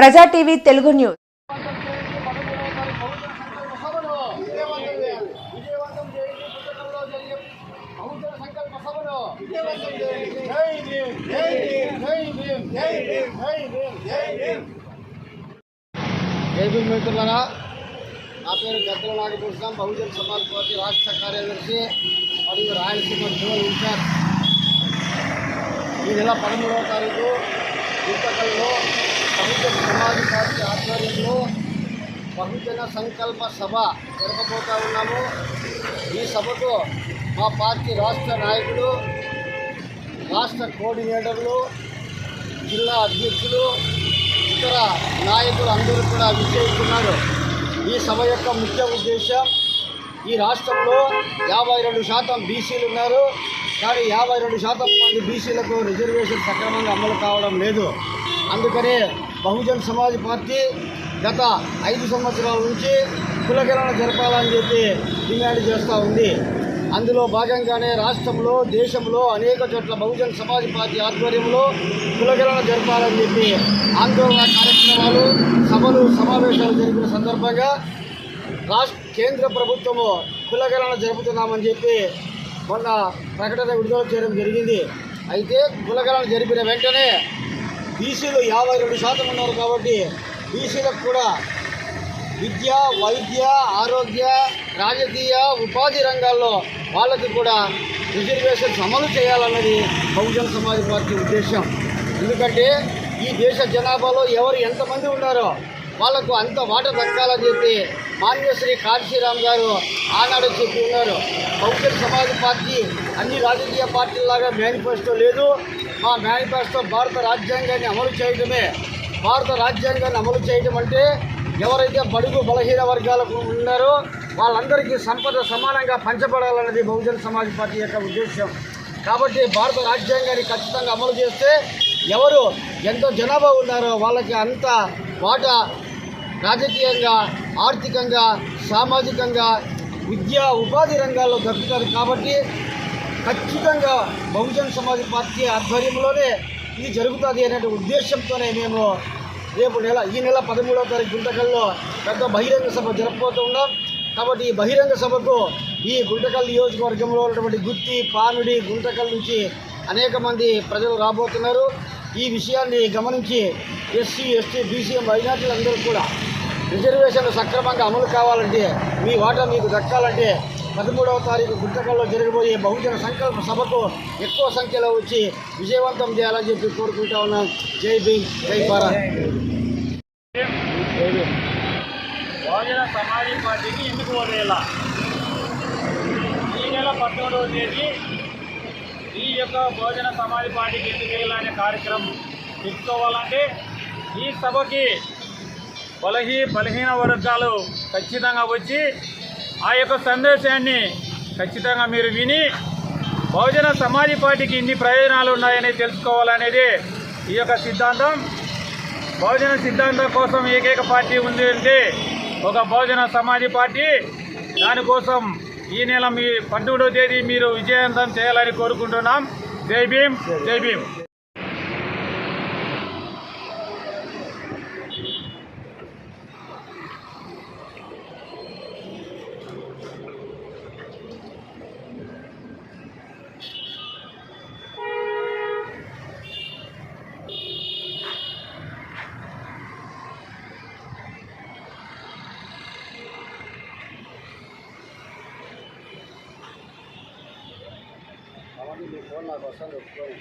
ప్రజా TV Telugu news. AP మిత్రులరా నా పేరు గద్దల నాగభూషణం బహుజన సమాజ్ పార్టీ రాష్ట్ర కార్యదర్శి మరియు రాయలసీమ జోన్ ఇన్ఛార్జ్. ఈ నెల పదమూడవ తారీఖు ఇంతకల్లో బహుజన సమాజ్ పార్టీ ఆధ్వర్యంలో బహుజన సంకల్ప సభ జరగబోతా ఉన్నాము. ఈ సభకు మా పార్టీ రాష్ట్ర నాయకులు రాష్ట్ర కోఆర్డినేటర్లు జిల్లా అధ్యక్షులు ఇతర నాయకులు అందరూ కూడా విజయిస్తున్నారు ఈ సభ యొక్క ముఖ్య ఉద్దేశం ఈ రాష్ట్రంలో యాభై రెండు శాతం బీసీలు ఉన్నారు. కానీ యాభై రెండు శాతం మంది బీసీలకు రిజర్వేషన్ సక్రమంగా అమలు కావడం లేదు. అందుకనే బహుజన్ సమాజ్ పార్టీ గత ఐదు సంవత్సరాల నుంచి కులగణన జరపాలని చెప్పి డిమాండ్ చేస్తూ ఉంది. అందులో భాగంగానే రాష్ట్రంలో దేశంలో అనేక చోట్ల బహుజన్ సమాజ్ పార్టీ ఆధ్వర్యంలో కులగణన జరపాలని చెప్పి ఆందోళన కార్యక్రమాలు సభలు సమావేశాలు జరిపిన సందర్భంగా రాష్ట్ర కేంద్ర ప్రభుత్వము కులగణన జరుపుతున్నామని చెప్పి మొన్న ప్రకటన విడుదల చేయడం జరిగింది. అయితే కులగణన జరిపిన వెంటనే బీసీలు యాభై రెండు శాతం ఉన్నారు కాబట్టి బీసీలకు కూడా విద్య వైద్య ఆరోగ్య రాజకీయ ఉపాధి రంగాల్లో వాళ్ళకి కూడా రిజర్వేషన్స్ అమలు చేయాలన్నది బహుజన్ సమాజ్ పార్టీ ఉద్దేశం. ఎందుకంటే ఈ దేశ జనాభాలో ఎవరు ఎంతమంది ఉన్నారో వాళ్ళకు అంత వాట దక్కాలని చెప్పి మాన్యశ్రీ కాశీరామ్ గారు ఆనాడు చెప్పి ఉన్నారు. బహుజన్ సమాజ్ పార్టీ అన్ని రాజకీయ పార్టీలాగా మేనిఫెస్టో లేదు. మా మేనిఫెస్టో భారత రాజ్యాంగాన్ని అమలు చేయడమే. భారత రాజ్యాంగాన్ని అమలు చేయడం అంటే ఎవరైతే బడుగు బలహీన వర్గాలకు ఉన్నారో వాళ్ళందరికీ సంపద సమానంగా పంచబడాలన్నది బహుజన సమాజ్ పార్టీ యొక్క ఉద్దేశం కాబట్టి భారత రాజ్యాంగాన్ని ఖచ్చితంగా అమలు చేస్తే ఎవరు ఎంత జనాభా ఉన్నారో వాళ్ళకి అంత వాటా రాజకీయంగా ఆర్థికంగా సామాజికంగా విద్యా ఉపాధి రంగాల్లో దక్కుతారు. కాబట్టి ఖచ్చితంగా బహుజన్ సమాజ్ పార్టీ ఆధ్వర్యంలోనే ఇది జరుగుతుంది అనే ఉద్దేశంతోనే మేము రేపు నెల ఈ నెల పదమూడవ తారీఖు గుంటకల్లో పెద్ద బహిరంగ సభ జరపబోతూ ఉన్నాం. కాబట్టి ఈ బహిరంగ సభకు ఈ గుంటకల్ నియోజకవర్గంలో ఉన్నటువంటి గుత్తి పానుడి గుంటకల్ నుంచి అనేక మంది ప్రజలు రాబోతున్నారు. ఈ విషయాన్ని గమనించి ఎస్సీ ఎస్టీ బీసీ మైనార్టీలందరూ కూడా రిజర్వేషన్లు సక్రమంగా అమలు కావాలంటే మీ వాటా మీకు దక్కాలంటే పదమూడవ తారీఖు గుంటకల్లో జరగబోయే బహుజన సంకల్ప సభకు ఎక్కువ సంఖ్యలో వచ్చి విజయవంతం చేయాలని చెప్పి కోరుకుంటా ఉన్నాం. జై భీమ్ జై భారత్. బహుజన సమాజీ పార్టీకి ఎందుకు వదిలేలా ఈ నెల పద్మూడవ తేదీ ఈ యొక్క బహుజన సమాజ పార్టీకి ఎందుకు వెళ్ళాలనే కార్యక్రమం తీసుకోవాలంటే ఈ సభకి బలహీ బలహీన వర్గాలు ఖచ్చితంగా వచ్చి ఆ యొక్క సందేశాన్ని ఖచ్చితంగా మీరు విని బహుజన సమాధి పార్టీకి ఇన్ని ప్రయోజనాలు ఉన్నాయని తెలుసుకోవాలనేది ఈ యొక్క సిద్ధాంతం. బహుజన సిద్ధాంతం కోసం ఏకైక పార్టీ ఉంది అంటే ఒక బహుజన సమాధి పార్టీ. దానికోసం ఈ నెల మీ పన్నెండవ తేదీ మీరు విజయవంతం చేయాలని కోరుకుంటున్నాం. జై భీమ్ జై భీమ్. మీ ఫోన్ నాకు వస్తాను ఒప్పుకోండి